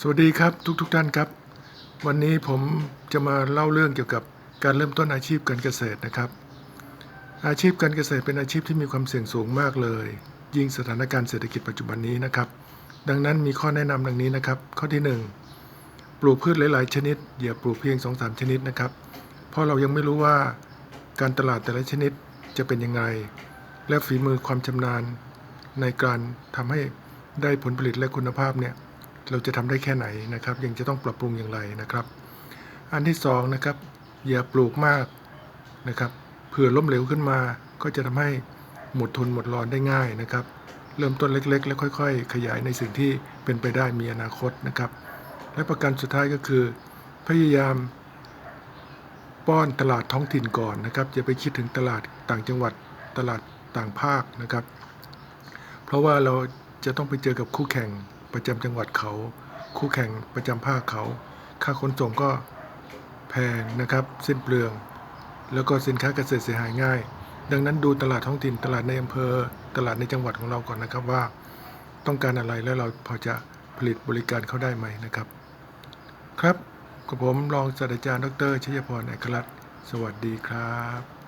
สวัสดีครับทุกทุกๆท่านครับ วันนี้ผมจะมาเล่าเรื่องเกี่ยวกับการเริ่มต้นอาชีพการเกษตรนะครับ อาชีพการเกษตรเป็นอาชีพที่มีความเสี่ยงสูงมากเลย ยิ่งสถานการณ์เศรษฐกิจปัจจุบันนี้นะครับ ดังนั้นมีข้อแนะนำดังนี้นะครับ ข้อที่ 1 ปลูกพืชหลายๆ ชนิดอย่าปลูกเพียง 2-3 ชนิดนะครับ เพราะเรายังไม่รู้ว่าการตลาดแต่ละชนิดจะเป็นยังไง และฝีมือความชำนาญในการทำให้ได้ผลผลิตและคุณภาพเนี่ย เราจะทำได้แค่ไหนนะครับ ยังจะต้องปรับปรุงอย่างไรนะครับ อันที่สองนะครับอย่าปลูกมากนะครับเผื่อล้มเหลวขึ้นมา ก็จะทำให้หมดทุนหมดรอนได้ง่ายนะครับ เริ่มต้นเล็กๆ แล้วค่อย ๆ ขยายในสิ่งที่เป็นไปได้มีอนาคตนะครับ และประการสุดท้ายก็คือ พยายามป้อนตลาดท้องถิ่นก่อนนะครับอย่าไปคิดถึงตลาดต่างจังหวัดตลาดต่างภาคนะครับ เพราะว่าเราจะต้องไปเจอกับคู่แข่ง ประจำจังหวัดเขา คู่แข่งประจำภาคเขา ค่าขนส่งก็แพงนะครับสิ้นเปลือง แล้วก็สินค้าเกษตรเสียหายง่าย ดังนั้นดูตลาดท้องถิ่นตลาดในอำเภอ ตลาดในจังหวัดของเราก่อนนะครับว่า ต้องการอะไรและเราพอจะผลิตบริการเขาได้ไหมนะครับ ครับกับผมรองศาสตราจารย์ดรชัยพรเอกลักษณ์สวัสดีครับ